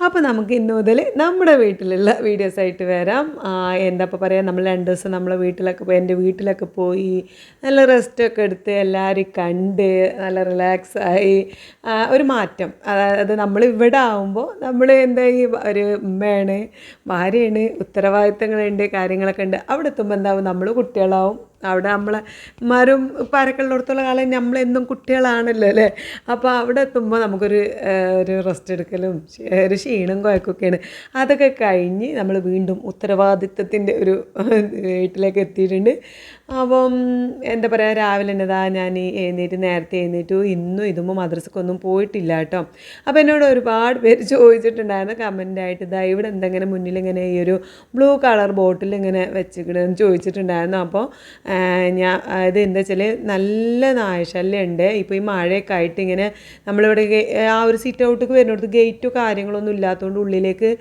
അപ്പോൾ നമുക്ക് ഇന്ന് മുതൽ നമ്മുടെ വീട്ടിലുള്ള വീഡിയോസ് ആയിട്ട് വരാം. എന്താ ഇപ്പോൾ പറയുക നമ്മൾ രണ്ട് ദിവസം നമ്മളെ വീട്ടിലൊക്കെ പോയി എന്റെ വീട്ടിലൊക്കെ പോയി നല്ല റെസ്റ്റൊക്കെ എടുത്ത് എല്ലാവരും കണ്ട് നല്ല റിലാക്സ് ആയി. ഒരു മാറ്റം. അതായത് നമ്മൾ ഇവിടെ ആകുമ്പോൾ നമ്മൾ എന്താ ഈ ഒരു ഉമ്മയാണ് ഭാര്യയാണ് ഉത്തരവാദിത്തങ്ങളുണ്ട് കാര്യങ്ങളൊക്കെ ഉണ്ട്. അവിടെ എത്തുമ്പോൾ എന്താവും? നമ്മൾ കുട്ടികളാവും. അവിടെ നമ്മളെ മരം പരക്കുള്ളിടത്തോളം കാലം നമ്മളെന്നും കുട്ടികളാണല്ലോ അല്ലേ? അപ്പോൾ അവിടെ എത്തുമ്പോൾ നമുക്കൊരു ഒരു റെസ്റ്റ് എടുക്കലും ഒരു ക്ഷീണം കുഴക്കൊക്കെയാണ്. അതൊക്കെ കഴിഞ്ഞ് നമ്മൾ വീണ്ടും ഉത്തരവാദിത്തത്തിന്റെ ഒരു വീട്ടിലേക്ക് എത്തിയിട്ടുണ്ട്. അപ്പം എന്താ പറയുക രാവിലെ എന്നതാ ഞാൻ എഴുന്നേറ്റ് നേരത്തെ എഴുന്നേറ്റു. ഇന്നും ഇതുമ്പോൾ മദ്രസക്കൊന്നും പോയിട്ടില്ല കേട്ടോ. അപ്പോൾ എന്നോട് ഒരുപാട് പേര് ചോദിച്ചിട്ടുണ്ടായിരുന്നു കമന്റായിട്ട് ഇതാ ഇവിടെ എന്തെങ്കിലും മുന്നിൽ ഇങ്ങനെ ഈ ഒരു ബ്ലൂ കളർ ബോട്ടിൽ ഇങ്ങനെ വെച്ചിക്കണെന്ന് ചോദിച്ചിട്ടുണ്ടായിരുന്നു. അപ്പോൾ ഞാൻ ഇത് എന്താ വെച്ചാൽ നല്ല നായശല്യം ഉണ്ട് ഇപ്പോൾ ഈ മഴയൊക്കെ ആയിട്ട് ഇങ്ങനെ നമ്മളിവിടെ ആ ഒരു സിറ്റ് ഔട്ടൊക്കെ വരുന്നിടത്ത് ഗേറ്റോ കാര്യങ്ങളൊന്നും ഇല്ലാത്തതുകൊണ്ട് ഉള്ളിലേക്ക്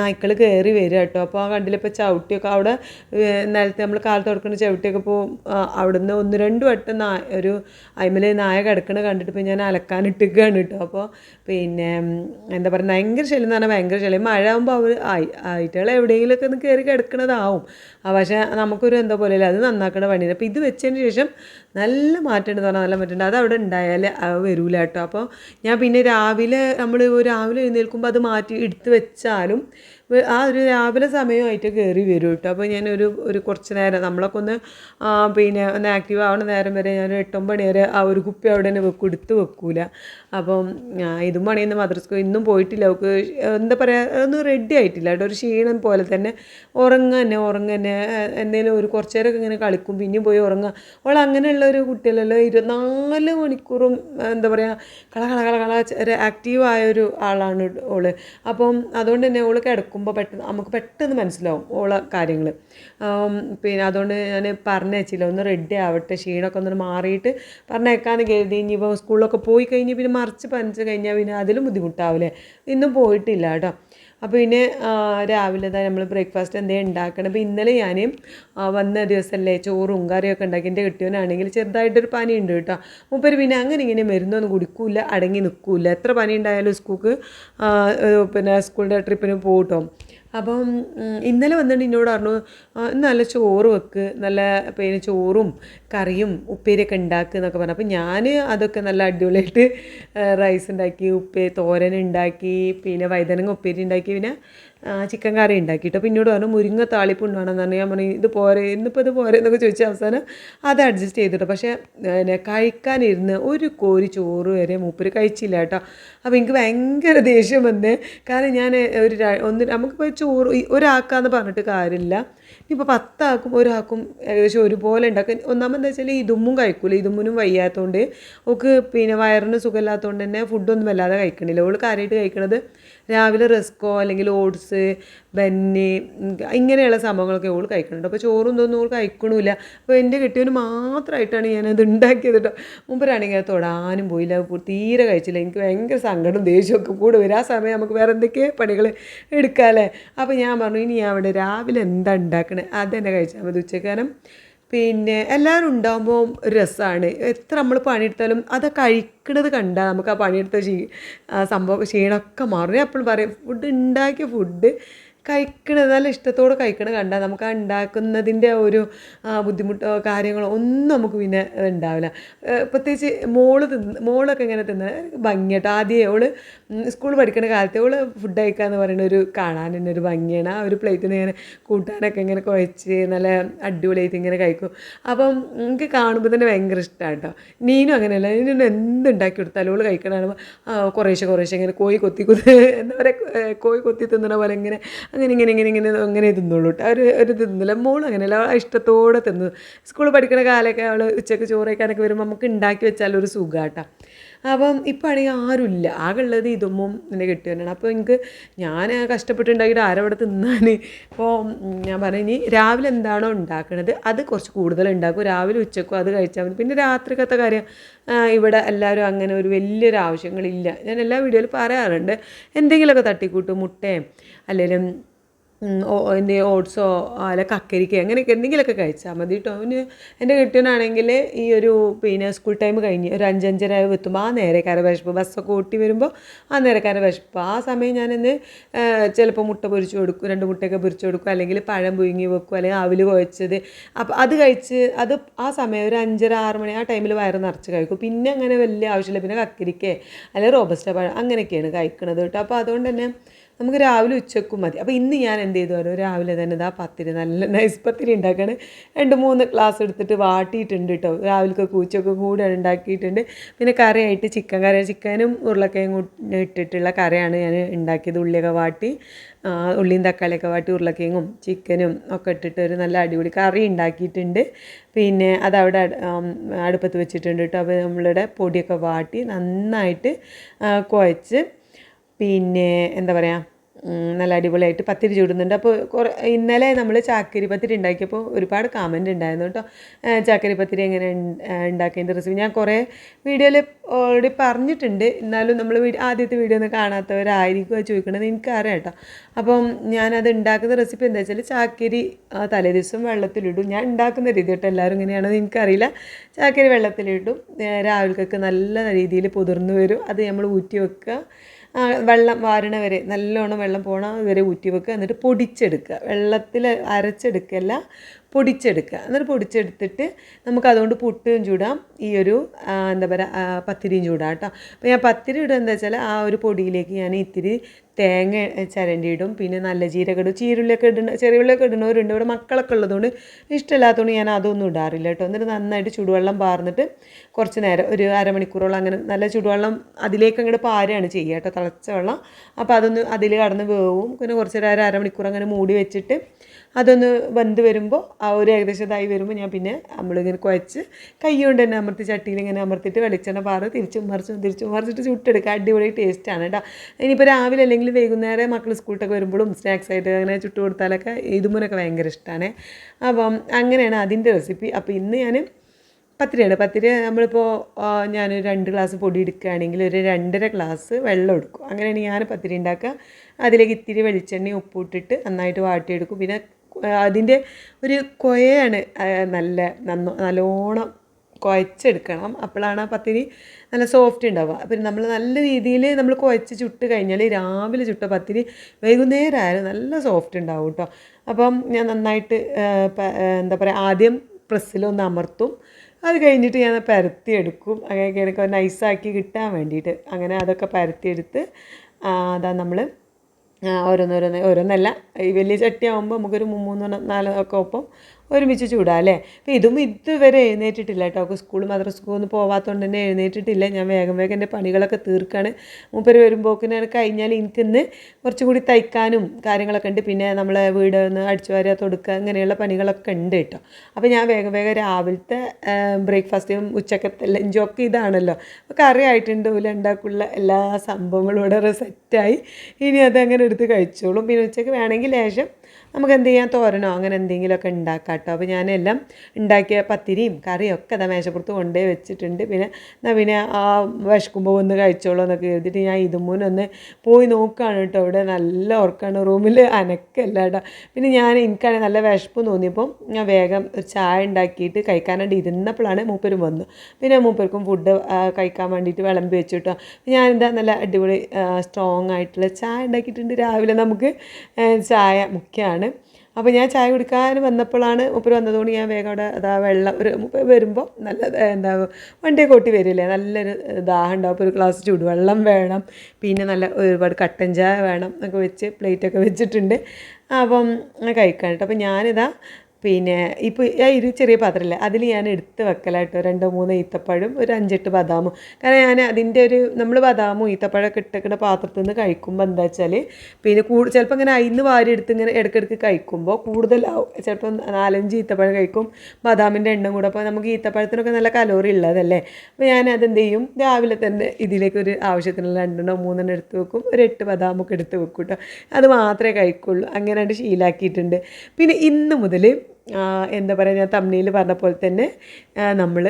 നായ്ക്കൾ കയറി വരിക കേട്ടോ. അപ്പോൾ ആ കണ്ടിലിപ്പോൾ ചവിട്ടിയൊക്കെ അവിടെ നിലത്ത് നമ്മൾ കാലത്ത് കൊടുക്കുന്ന ചവിട്ടിയൊക്കെ ഇപ്പോൾ അവിടുന്ന് ഒന്ന് രണ്ട് വട്ടം നായ ഒരു അയിമലെ നായ കിടക്കണ കണ്ടിട്ട് ഇപ്പോൾ ഞാൻ അലക്കാനിട്ടിരിക്കുകയാണ് കേട്ടോ. അപ്പോൾ പിന്നെ എന്താ പറയുക ഭയങ്കര ശല്യം എന്ന് പറഞ്ഞാൽ ഭയങ്കര ശല്യം. മഴ ആകുമ്പോൾ അവർ ആയി ആയിട്ടുകൾ എവിടെയെങ്കിലുമൊക്കെ ഒന്ന് കയറി കിടക്കണതാവും. പക്ഷേ നമുക്കൊരു എന്താ പോലെ അത് നന്നാക്കണ പണിയാണ് അപ്പോൾ ഇത് വെച്ചതിന് ശേഷം നല്ല മാറ്റമുണ്ട് പറഞ്ഞാൽ നല്ല മാറ്റമുണ്ട് അത് അവിടെ ഉണ്ടായാൽ വരൂല കേട്ടോ. അപ്പോൾ ഞാൻ പിന്നെ രാവിലെ നമ്മൾ രാവിലെ എഴുന്നേൽക്കുമ്പോൾ അത് മാറ്റി എടുത്ത് വെച്ചാലും ആ ഒരു രാവിലെ സമയമായിട്ട് കയറി വരും കേട്ടോ. അപ്പോൾ ഞാനൊരു ഒരു കുറച്ച് നേരം നമ്മളൊക്കെ ഒന്ന് പിന്നെ ഒന്ന് ആക്റ്റീവ് ആവണ നേരം വരെ ഞാൻ എട്ടൊമ്പത് മണി വരെ ആ ഒരു കുപ്പി അവിടെ തന്നെ വെക്കും എടുത്ത് വെക്കൂല. അപ്പം ഇതും പണിയുന്ന മദ്രസ്കോ ഇന്നും പോയിട്ടില്ല. അവൾക്ക് എന്താ പറയുക ഒന്നും റെഡി ആയിട്ടില്ല കേട്ടോ. ഒരു ക്ഷീണം പോലെ തന്നെ ഉറങ്ങുക തന്നെ എന്തെങ്കിലും ഒരു കുറച്ച് നേരമൊക്കെ ഇങ്ങനെ കളിക്കും പിന്നെയും പോയി ഉറങ്ങുക അവൾ അങ്ങനെയുള്ള ഒരു കുട്ടികളല്ലോ ഇരുപത്തിനാല് മണിക്കൂറും എന്താ പറയുക കള കള കള കള ആക്റ്റീവായ ഒരു ആളാണ് ഓൾ. അപ്പം അതുകൊണ്ട് തന്നെ ഓൾ കിടക്കുമ്പോൾ പെട്ടെന്ന് നമുക്ക് പെട്ടെന്ന് മനസ്സിലാവും ഓളെ കാര്യങ്ങൾ പിന്നെ അതുകൊണ്ട് ഞാൻ പറഞ്ഞയച്ചില്ല. ഒന്ന് റെഡി ആവട്ടെ ക്ഷീണമൊക്കെ ഒന്ന് മാറിയിട്ട് പറഞ്ഞേക്കാന്ന് കരുതി. ഇനിയിപ്പോൾ സ്കൂളിലൊക്കെ പോയി കഴിഞ്ഞ് പിന്നെ മറിച്ച് പനിച്ച് കഴിഞ്ഞാൽ പിന്നെ അതിലും ബുദ്ധിമുട്ടാവില്ലേ? ഇന്നും പോയിട്ടില്ല കേട്ടോ. അപ്പോൾ പിന്നെ രാവിലെ തന്നെ നമ്മൾ ബ്രേക്ക്ഫാസ്റ്റ് എന്തെങ്കിലും ഉണ്ടാക്കണം അപ്പോൾ ഇന്നലെ ഞാൻ വന്ന ദിവസമല്ലേ ചോറും കറിയൊക്കെ ഉണ്ടാക്കി എന്റെ കെട്ടിയവനാണെങ്കിൽ ചെറുതായിട്ടൊരു പനി ഉണ്ട് കേട്ടോ. മൂപ്പര് പിന്നെ അങ്ങനെ ഇങ്ങനെ മരുന്നൊന്നും കുടിക്കൂല അടങ്ങി നിൽക്കൂല എത്ര പനി ഉണ്ടായാലും സ്കൂൾക്ക് പിന്നെ സ്കൂളിന്റെ ട്രിപ്പിന് പോകട്ടോ അപ്പം ഇന്നലെ വന്നിട്ട് എന്നോട് പറഞ്ഞു നല്ല ചോറ് വെക്ക് നല്ല പിന്നെ ചോറും കറിയും ഉപ്പേരിയൊക്കെ ഉണ്ടാക്കുക എന്നൊക്കെ പറഞ്ഞു. അപ്പം ഞാൻ അതൊക്കെ നല്ല അടിപൊളിയായിട്ട് റൈസ് ഉണ്ടാക്കി ഉപ്പേ തോരൻ ഉണ്ടാക്കി പിന്നെ വൈതനങ്ങ ഉപ്പേരി ഉണ്ടാക്കി പിന്നെ ചിക്കൻ കറി ഉണ്ടാക്കിയിട്ട്. പിന്നീട് പറഞ്ഞു മുരിങ്ങ താളിപ്പ് ഉണ്ടാണെന്ന് പറഞ്ഞു. ഞാൻ പറഞ്ഞു ഇത് പോരെ ഇന്നിപ്പോൾ ഇത് പോരെ എന്നൊക്കെ ചോദിച്ച അവസാനം അത് അഡ്ജസ്റ്റ് ചെയ്തിട്ട്. പക്ഷേ പിന്നെ കഴിക്കാനിരുന്ന് ഒരു കോരി ചോറ് വരെ മൂപ്പര് കഴിച്ചില്ല കേട്ടോ. അപ്പോൾ എനിക്ക് ഭയങ്കര ദേഷ്യം വന്നേ. കാരണം ഞാൻ ഒരു ഒന്ന് നമുക്കിപ്പോൾ ചോറ് ഒരാൾക്കാന്ന് പറഞ്ഞിട്ട് കാര്യമില്ല. ഇനിയിപ്പോൾ പത്താക്കും ഒരാൾക്കും ഏകദേശം ഒരുപോലെ ഉണ്ടാക്കും. ഒന്നാമത് എന്താ വെച്ചാൽ ഇതുമ്മും കഴിക്കൂല. ഇതുമ്മനും വയ്യാത്തതുകൊണ്ട് ഓക്ക് പിന്നെ വയറിന് സുഖമില്ലാത്തതുകൊണ്ട് തന്നെ ഫുഡൊന്നും വല്ലാതെ കഴിക്കണില്ല. ഓൾ കാര്യമായിട്ട് കഴിക്കണത് രാവിലെ റസ്കോ അല്ലെങ്കിൽ ഓട്സ് ബന്ന് ഇങ്ങനെയുള്ള സംഭവങ്ങളൊക്കെ ഓൾ കഴിക്കുന്നുണ്ട്. അപ്പോൾ ചോറും ഇതൊന്നും ഓൾ കഴിക്കണില്ല. അപ്പോൾ എന്റെ കെട്ടിയവന് മാത്രമായിട്ടാണ് ഞാനത് ഉണ്ടാക്കിയത് കേട്ടോ മുമ്പരാണെങ്കിൽ അത് തൊടാനും പോയില്ല. തീരെ കഴിച്ചില്ല. എനിക്ക് ഭയങ്കര സങ്കടം ദേഷ്യമൊക്കെ കൂടെ വരും. ആ സമയം നമുക്ക് വേറെ എന്തൊക്കെ പണികൾ എടുക്കാമല്ലേ അപ്പോൾ ഞാൻ പറഞ്ഞു ഇനി ഞാൻ അവിടെ രാവിലെ എന്താ ഉണ്ടാക്കണേ? അതെന്നെ തന്നെ കഴിച്ചാൽ മതി ഉച്ചക്കാരം പിന്നെ എല്ലാവരും ഉണ്ടാകുമ്പോൾ രസമാണ് എത്ര നമ്മൾ പണിയെടുത്താലും അത് കഴിക്കണത് കണ്ടാൽ നമുക്ക് ആ പണിയെടുത്ത ആ സംഭവം ക്ഷീണമൊക്കെ മാറും. ഞാൻ എപ്പോഴും പറയും ഫുഡ് ഉണ്ടാക്കിയ ഫുഡ് കഴിക്കണത് നല്ല ഇഷ്ടത്തോടെ കഴിക്കണത് കണ്ടാൽ നമുക്ക് ആ ഉണ്ടാക്കുന്നതിന്റെ ഒരു ബുദ്ധിമുട്ട് കാര്യങ്ങളോ ഒന്നും നമുക്ക് പിന്നെ ഉണ്ടാവില്ല. പ്രത്യേകിച്ച് മോൾ തിന്ന് മോളൊക്കെ ഇങ്ങനെ തിന്ന ഭംഗിയായിട്ട്. ആദ്യം അവൾ സ്കൂൾ പഠിക്കുന്ന കാലത്ത് അവൾ ഫുഡ് കഴിക്കുക എന്ന് പറയുന്ന ഒരു കാണാൻ തന്നെ ഒരു ഭംഗിയാണ്. ആ ഒരു പ്ലേറ്റിൽ ഇങ്ങനെ കൂട്ടാനൊക്കെ ഇങ്ങനെ കുഴച്ച് നല്ല അടിപൊളിയായിട്ട് ഇങ്ങനെ കഴിക്കും. അപ്പം എനിക്ക് കാണുമ്പോൾ തന്നെ ഭയങ്കര ഇഷ്ടമാണ് കേട്ടോ നീനും അങ്ങനെയല്ല? നീനും എന്ത് ഉണ്ടാക്കി കൊടുത്താലും അവൾ കഴിക്കണ കുറേശ്ശെ കുറേശ്ശെ ഇങ്ങനെ കോഴി കൊത്തി കുത്തി എന്താ പറയുക കോഴി കൊത്തി തിന്നണ പോലെ ഇങ്ങനെ അങ്ങനെ ഇങ്ങനെ ഇങ്ങനെ ഇങ്ങനെ അങ്ങനെ തിന്നുള്ളൂ കേട്ടോ. അവർ ഒരു തിന്നില്ല മോൾ അങ്ങനെയല്ല ഇഷ്ടത്തോടെ തിന്നു സ്കൂളിൽ പഠിക്കുന്ന കാലമൊക്കെ അവൾ ഉച്ചയ്ക്ക് ചോറ് കഴിക്കാനൊക്കെ വരുമ്പോൾ നമുക്ക് ഉണ്ടാക്കി വെച്ചാൽ ഒരു സുഖാട്ടാ അപ്പം ഇപ്പം ആണെങ്കിൽ ആരുമില്ല. ആകെ ഉള്ളത് ഇതൊന്നും എന്നെ കിട്ടുകയാണ് അപ്പോൾ എനിക്ക് ഞാൻ കഷ്ടപ്പെട്ടുണ്ടാക്കിയിട്ട് ആരവിടെ തിന്നാൻ? അപ്പോൾ ഞാൻ പറഞ്ഞു രാവിലെ എന്താണോ ഉണ്ടാക്കണത്? അത് കുറച്ച് കൂടുതൽ ഉണ്ടാക്കും. രാവിലെ ഉച്ചക്കും അത് കഴിച്ചാൽ മതി. പിന്നെ രാത്രിക്കത്തെ കാര്യം ഇവിടെ എല്ലാവരും അങ്ങനെ ഒരു വലിയൊരു ആവശ്യങ്ങളില്ല. ഞാൻ എല്ലാ വീഡിയോയിലും പറയാറുണ്ട് എന്തെങ്കിലുമൊക്കെ തട്ടിക്കൂട്ടും മുട്ടയും അല്ലെങ്കിൽ എന്റെ ഓട്സോ അല്ല കക്കരിക്ക അങ്ങനെയൊക്കെ എന്തെങ്കിലുമൊക്കെ കഴിച്ചാൽ മതി കേട്ടോ അവന് എന്റെ കെട്ടിയനാണെങ്കിൽ ഈ ഒരു പിന്നെ സ്കൂൾ ടൈം കഴിഞ്ഞ് ഒരു അഞ്ചഞ്ചര എത്തുമ്പോൾ ആ നേരക്കാര വിശപ്പ് ബസ്സൊക്കെ ഓട്ടി വരുമ്പോൾ ആ നേരക്കാര വിശപ്പ്. ആ സമയം ഞാനിന്ന് ചിലപ്പോൾ മുട്ട പൊരിച്ചു കൊടുക്കും രണ്ട് മുട്ടയൊക്കെ പൊരിച്ചു കൊടുക്കും അല്ലെങ്കിൽ പഴം പുഴുങ്ങി വെക്കും അല്ലെങ്കിൽ അവിൽ കുഴച്ചത്. അപ്പോൾ അത് കഴിച്ച് അത് ആ സമയം ഒരു അഞ്ചര ആറ് മണി ആ ടൈമിൽ വയറ് നിറച്ച് കഴിക്കും. പിന്നെ അങ്ങനെ വലിയ ആവശ്യമില്ല. പിന്നെ കക്കരിക്കേ അല്ലെങ്കിൽ റോബസ്റ്റ പഴം അങ്ങനെയൊക്കെയാണ് കഴിക്കണത് കേട്ടോ അപ്പോൾ അതുകൊണ്ട് തന്നെ നമുക്ക് രാവിലെ ഉച്ചക്കും മതി. അപ്പോൾ ഇന്ന് ഞാൻ എന്ത് ചെയ്തു അറിയോ? രാവിലെ തന്നെ ഇതാ പത്തിരി നല്ല നൈസ് പത്തിരി ഉണ്ടാക്കുകയാണ് രണ്ട് മൂന്ന് ഗ്ലാസ് എടുത്തിട്ട് വാട്ടിയിട്ടുണ്ട് കേട്ടോ രാവിലെ കൂച്ചൊക്കെ കൂടെ ഉണ്ടാക്കിയിട്ടുണ്ട്. പിന്നെ കറിയായിട്ട് ചിക്കൻ കറി ചിക്കനും ഉരുളക്കിഴങ്ങും ഇട്ടിട്ടുള്ള കറിയാണ് ഞാൻ ഉണ്ടാക്കിയത്. ഉള്ളിയൊക്കെ വാട്ടി ഉള്ളിയും തക്കാളിയൊക്കെ വാട്ടി ഉരുളക്കിഴങ്ങും ചിക്കനും ഒക്കെ ഇട്ടിട്ട് ഒരു നല്ല അടിപൊളി കറി ഉണ്ടാക്കിയിട്ടുണ്ട്. പിന്നെ അതവിടെ അട്- അടുപ്പത്ത് വെച്ചിട്ടുണ്ട് കേട്ടോ അപ്പോൾ നമ്മളുടെ പൊടിയൊക്കെ വാട്ടി നന്നായിട്ട് കുഴച്ച് പിന്നെ എന്താ പറയുക നല്ല അടിപൊളിയായിട്ട് പത്തിരി ചൂടുന്നുണ്ട്. അപ്പോൾ കുറേ ഇന്നലെ നമ്മൾ ചാക്കരി പത്തിരി ഉണ്ടാക്കിയപ്പോൾ ഒരുപാട് കമന്റ് ഉണ്ടായിരുന്നു കേട്ടോ. ചാക്കരി പത്തിരി എങ്ങനെ ഉണ്ടാക്കിയതിന്റെ റെസിപ്പി ഞാൻ കുറേ വീഡിയോയിൽ ഓൾറെഡി പറഞ്ഞിട്ടുണ്ട്. എന്നാലും നമ്മൾ ആദ്യത്തെ വീഡിയോ ഒന്നും കാണാത്തവരായിരിക്കും അത് ചോദിക്കണത്. എനിക്കറിയാം കേട്ടോ. അപ്പം ഞാനത് ഉണ്ടാക്കുന്ന റെസിപ്പി എന്താ വെച്ചാൽ ചാക്കരി തലേ ദിവസം വെള്ളത്തിലിടും. ഞാൻ ഉണ്ടാക്കുന്ന രീതി കേട്ടോ എല്ലാവരും ഇങ്ങനെയാണെന്ന് എനിക്കറിയില്ല. ചാക്കരി വെള്ളത്തിലിടും. രാവിലേക്കൊക്കെ നല്ല രീതിയിൽ പുതിർന്നു വരും. അത് നമ്മൾ ഊറ്റി വെക്കുക വെള്ളം വാരണ വരെ നല്ലോണം വെള്ളം പോണ വരെ ഊറ്റി വെക്കുക. എന്നിട്ട് പൊടിച്ചെടുക്കുക. വെള്ളത്തിൽ അരച്ചെടുക്കല്ല പൊടിച്ചെടുക്കുക. എന്നിട്ട് പൊടിച്ചെടുത്തിട്ട് നമുക്ക് അതുകൊണ്ട് പുട്ടും ചൂടാം. ഈ ഒരു എന്താ പറയുക പത്തിരിയും ചൂടാം കേട്ടോ. അപ്പോൾ ഞാൻ പത്തിരി ഇടുക എന്താ വെച്ചാൽ ആ ഒരു പൊടിയിലേക്ക് ഞാൻ ഇത്തിരി തേങ്ങ ചരണ്ടി ഇടും പിന്നെ നല്ല ജീരകം ഇടും ചീരുള്ളിയൊക്കെ ഇടുന്ന ചെറിയുള്ളിയൊക്കെ ഇടുന്നവരുണ്ട്. ഇവിടെ മക്കളൊക്കെ ഉള്ളതുകൊണ്ട് ഇഷ്ടമില്ലാത്തതുകൊണ്ട് ഞാൻ അതൊന്നും ഇടാറില്ല കേട്ടോ. എന്നിട്ട് നന്നായിട്ട് ചൂടുവെള്ളം പാർന്നിട്ട് കുറച്ച് നേരം ഒരു അരമണിക്കൂറോളം അങ്ങനെ നല്ല ചൂടുവെള്ളം അതിലേക്ക് അങ്ങോട്ട് പാരുകയാണ് ചെയ്യുക കേട്ടോ തിളച്ച വെള്ളം. അപ്പോൾ അതൊന്ന് അതിൽ കടന്ന് വേവും. പിന്നെ കുറച്ച് നേരം അര അരമണിക്കൂർ അങ്ങനെ മൂടി വെച്ചിട്ട് അതൊന്ന് വെന്ത് വരുമ്പോൾ ആ ഒരു ഏകദേശം ഇതായി വരുമ്പോൾ ഞാൻ പിന്നെ നമ്മളിങ്ങനെ കുഴച്ച് കൈ കൊണ്ട് തന്നെ അമർത്തി ചട്ടിയിൽ ഇങ്ങനെ അമർത്തിയിട്ട് വെളിച്ചെണ്ണ പാറ് തിരിച്ചും മറിച്ചും തിരിച്ചും മറിച്ചിട്ട് ചുട്ടെടുക്കുക. അടിപൊളി ടേസ്റ്റാണ് കേട്ടോ ഇനിയിപ്പോൾ രാവിലെ അല്ലെങ്കിൽ വൈകുന്നേരം മക്കൾ സ്കൂളിലൊക്കെ വരുമ്പോഴും സ്നാക്സ് ആയിട്ട് അങ്ങനെ ചുട്ട് കൊടുത്താലൊക്കെ ഇതുമൂലൊക്കെ ഭയങ്കര ഇഷ്ടമാണ് അപ്പം അങ്ങനെയാണ് അതിന്റെ റെസിപ്പി അപ്പോൾ ഇന്ന് ഞാൻ പത്തിരിയാണ്. പത്തിരി നമ്മളിപ്പോൾ ഞാൻ രണ്ട് ഗ്ലാസ് പൊടി എടുക്കുകയാണെങ്കിൽ ഒരു രണ്ടര ഗ്ലാസ് വെള്ളം എടുക്കും. അങ്ങനെയാണ് ഞാൻ പത്തിരി ഉണ്ടാക്കുക. അതിലേക്ക് ഇത്തിരി വെളിച്ചെണ്ണയും വെളിച്ചെണ്ണ ഉപ്പിട്ടിട്ട് നന്നായിട്ട് വാട്ടിയെടുക്കും. പിന്നെ അതിന്റെ ഒരു കൊയയാണ് നല്ല നന്ന നല്ലോണം കുഴച്ചെടുക്കണം. അപ്പോഴാണ് ആ പത്തിരി നല്ല സോഫ്റ്റ് ഉണ്ടാവുക. അപ്പം നമ്മൾ നല്ല രീതിയിൽ നമ്മൾ കുഴച്ച് ചുട്ട് കഴിഞ്ഞാൽ രാവിലെ ചുട്ട പത്തിരി വൈകുന്നേരം ആയാലും നല്ല സോഫ്റ്റ് ഉണ്ടാവും കേട്ടോ അപ്പം ഞാൻ നന്നായിട്ട് എന്താ പറയുക ആദ്യം പ്രസ്സിലൊന്ന് അമർത്തും. അത് കഴിഞ്ഞിട്ട് ഞാൻ പരത്തി എടുക്കും അങ്ങനെയൊക്കെ എനിക്ക് നൈസാക്കി കിട്ടാൻ വേണ്ടിയിട്ട്. അങ്ങനെ അതൊക്കെ പരത്തിയെടുത്ത് അതാ നമ്മൾ ഓരോന്നോരോന്ന് ഓരോന്നല്ല. ഈ വലിയ ചട്ടി ആകുമ്പോൾ നമുക്കൊരു മൂന്ന് നാല് ഒക്കെ ഒപ്പം ഒരുമിച്ച് ചൂടാം അല്ലേ? അപ്പോൾ ഇതും ഇതുവരെ എഴുന്നേറ്റിട്ടില്ല കേട്ടോ. സ്കൂൾ മദ്രസ്കൂൾ ഒന്നും പോവാത്തതുകൊണ്ട് തന്നെ എഴുന്നേറ്റിട്ടില്ല. ഞാൻ വേഗം വേഗം എന്റെ പണികളൊക്കെ തീർക്കാണ്. മൂപ്പര് വരുമ്പോക്കിനാണ് കഴിഞ്ഞാൽ എനിക്കിന്ന് കുറച്ചും കൂടി തയ്ക്കാനും കാര്യങ്ങളൊക്കെ ഉണ്ട്. പിന്നെ നമ്മളെ വീട് ഒന്ന് അടിച്ചു വാരുക തൊടുക്കുക അങ്ങനെയുള്ള പണികളൊക്കെ ഉണ്ട് കേട്ടോ. അപ്പോൾ ഞാൻ വേഗം വേഗം രാവിലത്തെ ബ്രേക്ക്ഫാസ്റ്റും ഉച്ചക്കത്തെ ലഞ്ചും ഒക്കെ ഇതാണല്ലോ. അപ്പോൾ കറി ആയിട്ടുണ്ട്. ഉല ഉണ്ടാക്കുള്ള എല്ലാ സംഭവങ്ങളും ഇവിടെ സെറ്റായി ഇനി അതങ്ങനെ എടുത്ത് കഴിച്ചോളും. പിന്നെ ഉച്ചയ്ക്ക് വേണമെങ്കിൽ ലേശം നമുക്ക് എന്ത് ചെയ്യാം തോരനോ അങ്ങനെ എന്തെങ്കിലുമൊക്കെ ഉണ്ടാക്കാം കേട്ടോ അപ്പോൾ ഞാനെല്ലാം ഉണ്ടാക്കിയ പത്തിരിയും കറിയും ഒക്കെ അതാ മേശപ്പുറത്ത് കൊണ്ടേ വെച്ചിട്ടുണ്ട്. പിന്നെ എന്നാൽ പിന്നെ ആ വിശക്കുമ്പോൾ ഒന്ന് കഴിച്ചോളൂ എന്നൊക്കെ എഴുതിയിട്ട് ഞാൻ ഇതുമൂന്നൊന്ന് പോയി നോക്കുകയാണ് കേട്ടോ. ഇവിടെ നല്ല ഉറക്കാണ് റൂമിൽ അനക്കല്ല കേട്ടോ പിന്നെ ഞാൻ എനിക്കാണെങ്കിൽ നല്ല വിശപ്പ് തോന്നിയപ്പോൾ ഞാൻ വേഗം ഒരു ചായ ഉണ്ടാക്കിയിട്ട് കഴിക്കാനായിട്ട് ഇരുന്നപ്പോഴാണ് മൂപ്പരും വന്നു. പിന്നെ മൂപ്പർക്കും ഫുഡ് കഴിക്കാൻ വേണ്ടിയിട്ട് വിളമ്പി വെച്ചു കേട്ടോ. ഞാനെന്താ നല്ല അടിപൊളി സ്ട്രോങ് ആയിട്ടുള്ള ചായ ഉണ്ടാക്കിയിട്ടുണ്ട്. രാവിലെ നമുക്ക് ചായ മുഖ്യമാണ് അപ്പോൾ ഞാൻ ചായ കുടിക്കാൻ വന്നപ്പോഴാണ് മുപ്പര് വന്നതുകൊണ്ട് ഞാൻ വേഗം അവിടെ അതാ വെള്ളം ഒരു മൂപ്പർ വരുമ്പോൾ നല്ല എന്താ വണ്ടിയെ കൊട്ടി വരില്ലേ? നല്ലൊരു ദാഹം ഉണ്ടാവും. ഒരു ഗ്ലാസ് ചൂടുവെള്ളം വേണം. പിന്നെ നല്ല ഒരുപാട് കട്ടൻ ചായ വേണം എന്നൊക്കെ വെച്ച് പ്ലേറ്റൊക്കെ വെച്ചിട്ടുണ്ട്. അപ്പം കഴിക്കാൻ കേട്ടോ. അപ്പോൾ ഞാനിതാ പിന്നെ ഇപ്പോൾ ഇരു ചെറിയ പാത്രമല്ലേ അതിൽ ഞാൻ എടുത്ത് വെക്കലായിട്ടോ രണ്ടോ മൂന്നോ ഈത്തപ്പഴം ഒരു അഞ്ചെട്ട് ബദാമും. കാരണം ഞാൻ അതിന്റെ ഒരു നമ്മൾ ബദാമും ഈത്തപ്പഴമൊക്കെ ഇട്ടേക്കുന്ന പാത്രത്തിൽ നിന്ന് കഴിക്കുമ്പോൾ എന്താ വെച്ചാൽ പിന്നെ കൂടു ചിലപ്പോൾ ഇങ്ങനെ അതിന്ന് വാരി എടുത്ത് ഇങ്ങനെ ഇടയ്ക്കിടയ്ക്ക് കഴിക്കുമ്പോൾ കൂടുതലാവും. ചിലപ്പോൾ നാലഞ്ച് ഈത്തപ്പഴം കഴിക്കും ബദാമിന്റെ എണ്ണം കൂടെ. അപ്പോൾ നമുക്ക് ഈത്തപ്പഴത്തിനൊക്കെ നല്ല കലോറി ഉള്ളതല്ലേ. അപ്പോൾ ഞാൻ അതെന്ത് ചെയ്യും രാവിലെ തന്നെ ഇതിലേക്ക് ഒരു ആവശ്യത്തിനുള്ള രണ്ടെണ്ണോ മൂന്നെണ്ണം എടുത്ത് വെക്കും. ഒരു എട്ട് ബദാമൊക്കെ എടുത്ത് വെക്കും കേട്ടോ അത് മാത്രമേ കഴിക്കുള്ളൂ. അങ്ങനെ ശീലാക്കിയിട്ടുണ്ട്. പിന്നെ ഇന്ന് മുതൽ എന്താ പറയുക ഞാൻ തമ്മിയിൽ പറഞ്ഞ പോലെ തന്നെ നമ്മൾ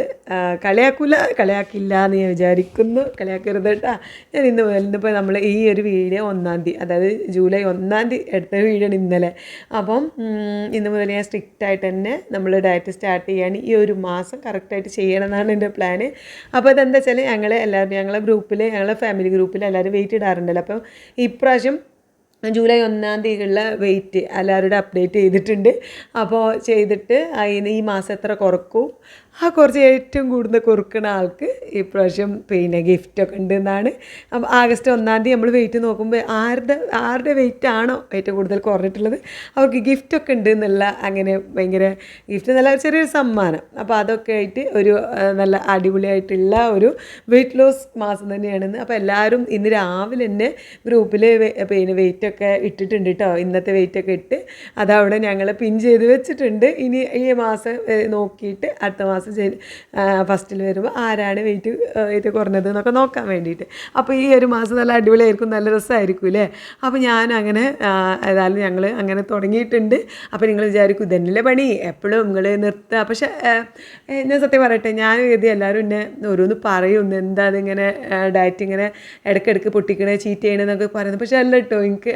കളിയാക്കില്ല കളിയാക്കില്ല എന്ന് ഞാൻ വിചാരിക്കുന്നു. കളിയാക്കരുത് കേട്ടോ. ഞാൻ ഇന്ന് മുതൽ ഇന്നിപ്പോൾ നമ്മൾ ഈ ഒരു വീഡിയോ ഒന്നാം തീയതി അതായത് ജൂലൈ ഒന്നാം തീയതി എടുത്ത വീഡിയോ ഇന്നലെ. അപ്പം ഇന്ന് മുതൽ ഞാൻ സ്ട്രിക്റ്റ് ആയിട്ട് തന്നെ നമ്മൾ ഡയറ്റ് സ്റ്റാർട്ട് ചെയ്യാൻ ഈ ഒരു മാസം കറക്റ്റായിട്ട് ചെയ്യണം എന്നാണ് എന്റെ പ്ലാന് അപ്പോൾ അതെന്താ വെച്ചാൽ ഞങ്ങൾ എല്ലാവരും ഞങ്ങളെ ഗ്രൂപ്പിൽ ഞങ്ങളെ ഫാമിലി ഗ്രൂപ്പിൽ എല്ലാവരും വെയിറ്റ് ഇടാറുണ്ടല്ലോ. അപ്പം ഇപ്രാവശ്യം ജൂലൈ ഒന്നാം തീയതിയുള്ള വെയിറ്റ് എല്ലാവരോടും അപ്ഡേറ്റ് ചെയ്തിട്ടുണ്ട്. അപ്പോൾ ചെയ്തിട്ട് അതിന് ഈ മാസം എത്ര കുറക്കും? ആ കുറച്ച് ഏറ്റവും കൂടുതൽ കുറുക്കണ ആൾക്ക് ഇപ്രാവശ്യം പിന്നെ ഗിഫ്റ്റൊക്കെ ഉണ്ട് എന്നാണ് അപ്പം ആഗസ്റ്റ് ഒന്നാം തീയതി നമ്മൾ വെയിറ്റ് നോക്കുമ്പോൾ ആരുടെ ആരുടെ വെയിറ്റ് ആണോ ഏറ്റവും കൂടുതൽ കുറഞ്ഞിട്ടുള്ളത് അവർക്ക് ഗിഫ്റ്റൊക്കെ ഉണ്ട് എന്നുള്ള അങ്ങനെ ഭയങ്കര ഗിഫ്റ്റ് നല്ല ചെറിയൊരു സമ്മാനം. അപ്പോൾ അതൊക്കെ ആയിട്ട് ഒരു നല്ല അടിപൊളിയായിട്ടുള്ള ഒരു വെയിറ്റ് ലോസ് മാസം തന്നെയാണെന്ന്. അപ്പോൾ എല്ലാവരും ഇന്ന് രാവിലെ തന്നെ ഗ്രൂപ്പിൽ പിന്നെ വെയിറ്റ് ഒക്കെ ഇട്ടിട്ടുണ്ട് കേട്ടോ ഇന്നത്തെ വെയിറ്റ് ഒക്കെ ഇട്ട് അതവിടെ ഞങ്ങൾ പിൻ ചെയ്ത് വെച്ചിട്ടുണ്ട്. ഇനി ഈ മാസം നോക്കിയിട്ട് അടുത്ത മാസം ഫസ്റ്റിൽ വരുമ്പോൾ ആരാണ് വെയിറ്റ് വെയിറ്റ് കുറഞ്ഞത് എന്നൊക്കെ നോക്കാൻ വേണ്ടിയിട്ട്. അപ്പോൾ ഈ ഒരു മാസം നല്ല അടിപൊളിയായിരിക്കും നല്ല രസമായിരിക്കും അല്ലേ അപ്പോൾ ഞാൻ അങ്ങനെ ഏതായാലും ഞങ്ങൾ അങ്ങനെ തുടങ്ങിയിട്ടുണ്ട്. അപ്പോൾ നിങ്ങൾ വിചാരിക്കും ഇതന്നെ പണി? എപ്പോഴും നിങ്ങൾ നിർത്തുക പക്ഷേ ഞാൻ സത്യം പറയട്ടെ ഞാൻ കരുതി എല്ലാവരും എന്നെ ഓരോന്ന് പറയും എന്താ അതിങ്ങനെ ഡയറ്റ് ഇങ്ങനെ ഇടയ്ക്കിടയ്ക്ക് പൊട്ടിക്കണേ ചീറ്റ് ചെയ്യണമെന്നൊക്കെ പറയുന്നത്. പക്ഷേ അല്ല കേട്ടോ എനിക്ക്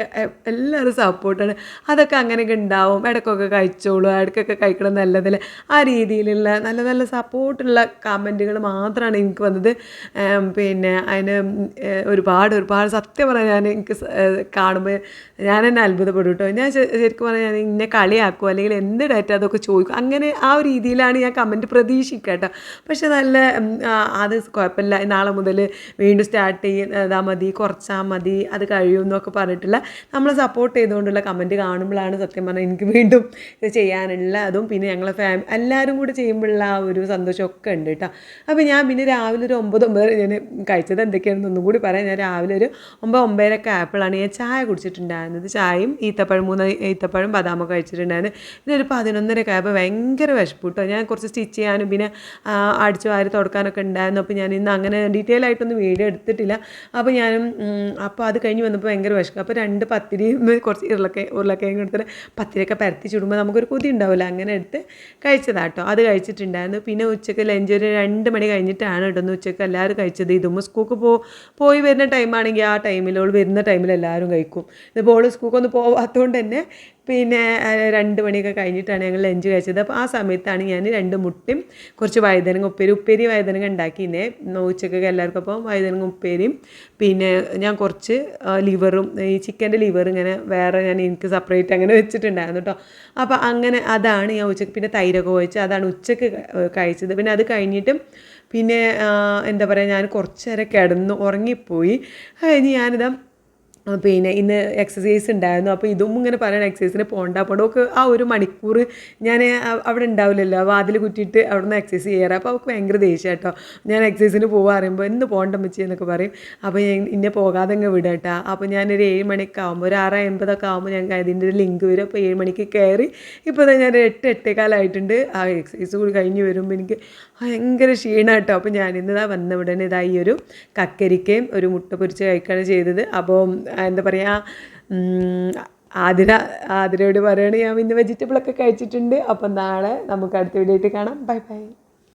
എല്ലാവരും സപ്പോർട്ടാണ് അതൊക്കെ അങ്ങനെയൊക്കെ ഉണ്ടാവും. ഇടയ്ക്കൊക്കെ കഴിച്ചോളൂ ഇടയ്ക്കൊക്കെ കഴിക്കണം നല്ലതല്ലേ? ആ രീതിയിലുള്ള നല്ല നല്ല സപ്പോർട്ടുള്ള കമന്റുകൾ മാത്രമാണ് എനിക്ക് വന്നത്. പിന്നെ അതിന് ഒരുപാട് ഒരുപാട് സത്യം പറഞ്ഞാൽ ഞാൻ എനിക്ക് കാണുമ്പോൾ ഞാൻ തന്നെ അത്ഭുതപ്പെടും കേട്ടോ ഞാൻ ശരിക്കും പറഞ്ഞാൽ ഇന്നെ കളിയാക്കും അല്ലെങ്കിൽ എന്ത് ഡേറ്റ അതൊക്കെ ചോദിക്കും അങ്ങനെ ആ ഒരു രീതിയിലാണ് ഞാൻ കമന്റ് പ്രതീക്ഷിക്കുക കേട്ടോ പക്ഷെ നല്ല അത് കുഴപ്പമില്ല. നാളെ മുതൽ വീണ്ടും സ്റ്റാർട്ട് ചെയ്താൽ മതി കുറച്ചാൽ മതി അത് കഴിയും എന്നൊക്കെ പറഞ്ഞിട്ടുള്ള നമ്മളെ സപ്പോർട്ട് ചെയ്തുകൊണ്ടുള്ള കമന്റ് കാണുമ്പോഴാണ് സത്യം പറഞ്ഞാൽ എനിക്ക് വീണ്ടും ഇത് ചെയ്യാനുള്ള അതും പിന്നെ ഞങ്ങളെ ഫാമിലി എല്ലാവരും കൂടി ചെയ്യുമ്പോഴുള്ള ആ ഒരു സന്തോഷമൊക്കെ ഉണ്ട് കേട്ടോ. അപ്പോൾ ഞാൻ പിന്നെ രാവിലെ ഒരു ഒമ്പത് ഒമ്പത് ഞാൻ കഴിച്ചത് എന്തൊക്കെയാണെന്ന് ഒന്നും കൂടി പറയാം. ഞാൻ രാവിലെ ഒരു ഒമ്പത് ഒമ്പതരൊക്കെ ആയപ്പോഴാണ് ഞാൻ ചായ കുടിച്ചിട്ടുണ്ടായിരുന്നത്. ചായയും ഈത്തപ്പഴം മൂന്ന് ഈത്തപ്പഴം ബദാമൊക്കെ കഴിച്ചിട്ടുണ്ടായിരുന്നു. പിന്നെ ഒരു പതിനൊന്നരയൊക്കെ ആയപ്പോൾ ഭയങ്കര വിശപ്പ് കേട്ടോ. ഞാൻ കുറച്ച് സ്റ്റിച്ച് ചെയ്യാനും പിന്നെ അടിച്ചു വാരി തുടക്കാനൊക്കെ ഉണ്ടായിരുന്നു. അപ്പോൾ ഞാൻ ഇന്ന് അങ്ങനെ ഡീറ്റെയിൽ ആയിട്ടൊന്നും വീഡിയോ എടുത്തിട്ടില്ല. അപ്പോൾ ഞാനും അപ്പോൾ അത് കഴിഞ്ഞ് വന്നപ്പോൾ ഭയങ്കര വിശക്കും അപ്പോൾ രണ്ട് പത്തിരിയും കുറച്ച് ഉരുളക്കൈ ഉരുളക്കിഴങ്ങ് എടുത്തിട്ട് പത്തിരിയൊക്കെ പരത്തി ചുടുമ്പോൾ നമുക്കൊരു കൊതി ഉണ്ടാവില്ല. അങ്ങനെ എടുത്ത് കഴിച്ചതാട്ടോ അത് കഴിച്ചിട്ടുണ്ടായിരുന്നു. പിന്നെ ഉച്ചയ്ക്ക് ലഞ്ച് ഒരു രണ്ട് മണി കഴിഞ്ഞിട്ടാണ് ഇടുന്നത് ഉച്ചയ്ക്ക് എല്ലാവരും കഴിച്ചത്. ഇതുമ്പോൾ സ്കൂൾക്ക് പോ പോയി വരുന്ന ടൈമാണെങ്കിൽ ആ ടൈമിൽ ഓൾ വരുന്ന ടൈമിൽ എല്ലാവരും കഴിക്കും. ഇതിപ്പോൾ ഓൾ സ്കൂക്കൊന്നും പോവാത്തതുകൊണ്ട് തന്നെ പിന്നെ രണ്ട് മണിയൊക്കെ കഴിഞ്ഞിട്ടാണ് ഞങ്ങൾ ലഞ്ച് കഴിച്ചത്. അപ്പോൾ ആ സമയത്താണ് ഞാൻ രണ്ട് മുട്ടയും കുറച്ച് വഴുതനങ്ങ ഉപ്പേരി ഉപ്പേരി വഴുതനങ്ങ ഉണ്ടാക്കിയിരുന്നേ ഉച്ചക്കൊക്കെ എല്ലാവർക്കും അപ്പോൾ വഴുതനങ്ങ ഉപ്പേരിയും പിന്നെ ഞാൻ കുറച്ച് ലിവറും ഈ ചിക്കന്റെ ലിവർ ഇങ്ങനെ വേറെ ഞാൻ എനിക്ക് സെപ്പറേറ്റ് അങ്ങനെ വെച്ചിട്ടുണ്ടായിരുന്നു കേട്ടോ അപ്പോൾ അങ്ങനെ അതാണ് ഞാൻ ഉച്ചയ്ക്ക് പിന്നെ തൈരൊക്കെ ഒഴിച്ച് അതാണ് ഉച്ചയ്ക്ക് കഴിച്ചത്. പിന്നെ അത് കഴിഞ്ഞിട്ടും പിന്നെ എന്താ പറയുക ഞാൻ കുറച്ച് നേരം കിടന്നു ഉറങ്ങിപ്പോയി. അത് കഴിഞ്ഞ് ഞാനിതാ പിന്നെ ഇന്ന് എക്സസൈസ് ഉണ്ടായിരുന്നു. അപ്പോൾ ഇതും ഇങ്ങനെ പറയണം എക്സസൈസിന് പോകണ്ട അപ്പോൾ ഒക്കെ ആ ഒരു മണിക്കൂർ ഞാൻ അവിടെ ഉണ്ടാവില്ലല്ലോ. വാതിൽ കുറ്റിയിട്ട് അവിടെ നിന്ന് എക്സസൈസ് ചെയ്യാറ്. അപ്പോൾ അവൾക്ക് ഭയങ്കര ദേഷ്യം കേട്ടോ ഞാൻ എക്സസൈസിന് പോകാൻ അറിയുമ്പോൾ ഇന്ന് പോകണ്ട മച്ചി എന്നൊക്കെ പറയും. അപ്പോൾ ഞാൻ ഇന്നെ പോകാതെ അങ്ങ് വിടാം കേട്ടോ അപ്പോൾ ഞാനൊരു ഏഴ് മണിക്ക് ആകുമ്പോൾ ഒരു ആറ് അമ്പതൊക്കെ ആകുമ്പോൾ ഞങ്ങൾക്ക് അതിന്റെ ഒരു ലിങ്ക് വരും. അപ്പോൾ ഏഴ് മണിക്ക് കയറി ഇപ്പോൾ ഞാൻ എട്ട് എട്ടേക്കാലായിട്ടുണ്ട് ആ എക്സസൈസ് കൂടി കഴിഞ്ഞ് വരുമ്പോൾ എനിക്ക് ഭയങ്കര ക്ഷീണം കേട്ടോ അപ്പോൾ ഞാനിന്ന് ഇതാ വന്ന ഉടനെ ഇതായി ഒരു കക്കരിക്കയും ഒരു മുട്ട പൊരിച്ച് കഴിക്കുകയാണ് ചെയ്തത്. അപ്പോൾ എന്താ പറയുക ആതിര ആതിരയോട് പറയുകയാണ് ഞാൻ ഇന്ന് വെജിറ്റബിളൊക്കെ കഴിച്ചിട്ടുണ്ട്. അപ്പം നാളെ നമുക്ക് അടുത്ത വീഡിയോ ആയിട്ട് കാണാം. Bye bye